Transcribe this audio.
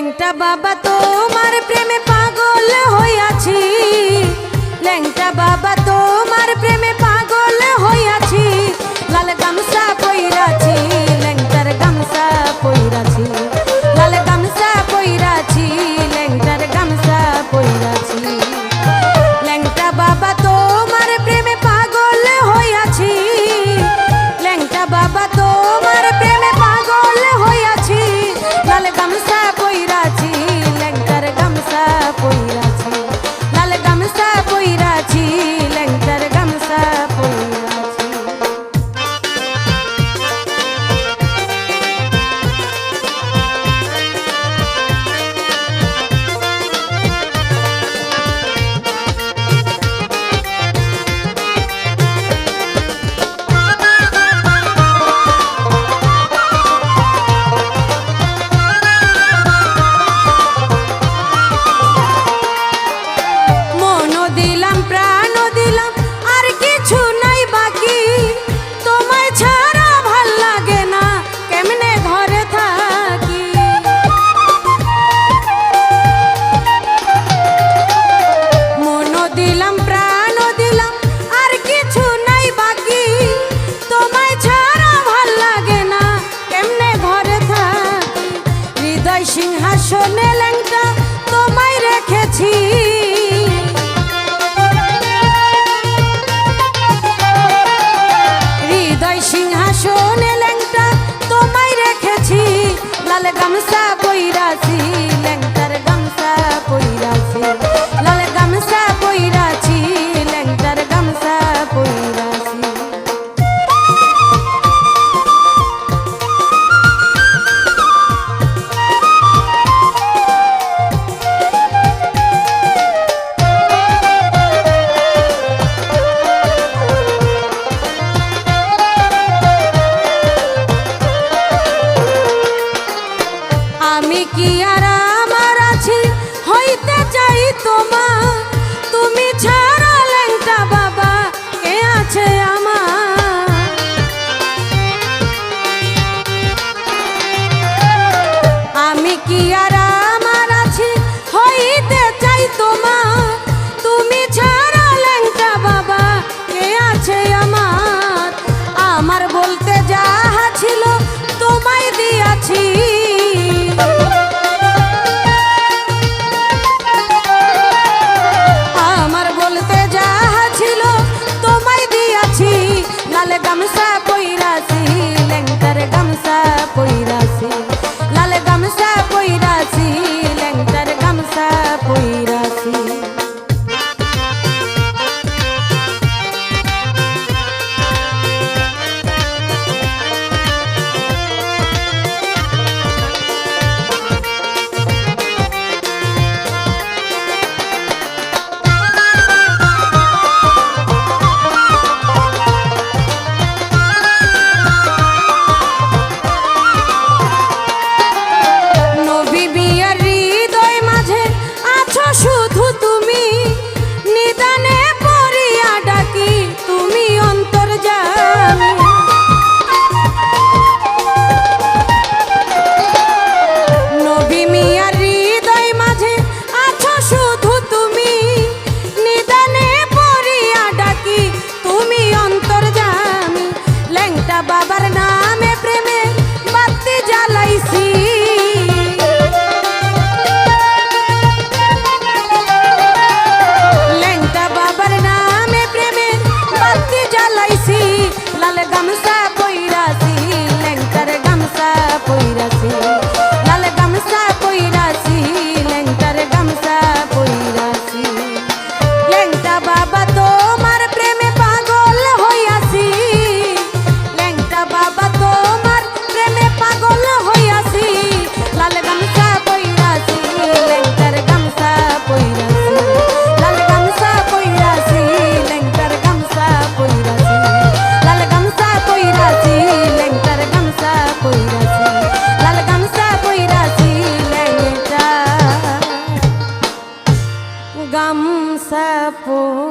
ল্যাংটা বাবা তোমার প্রেমে পাগল হইয়াছি। ল্যাংটা বাবা তোমার প্রেমে পাগল তোমায় সিংহাসনে ল্যাংটা তোমায় রেখেছি। হৃদয় সিংহাসনে ল্যাংটা তোমায় রেখেছি। লাল গামছা Toma! I'm a for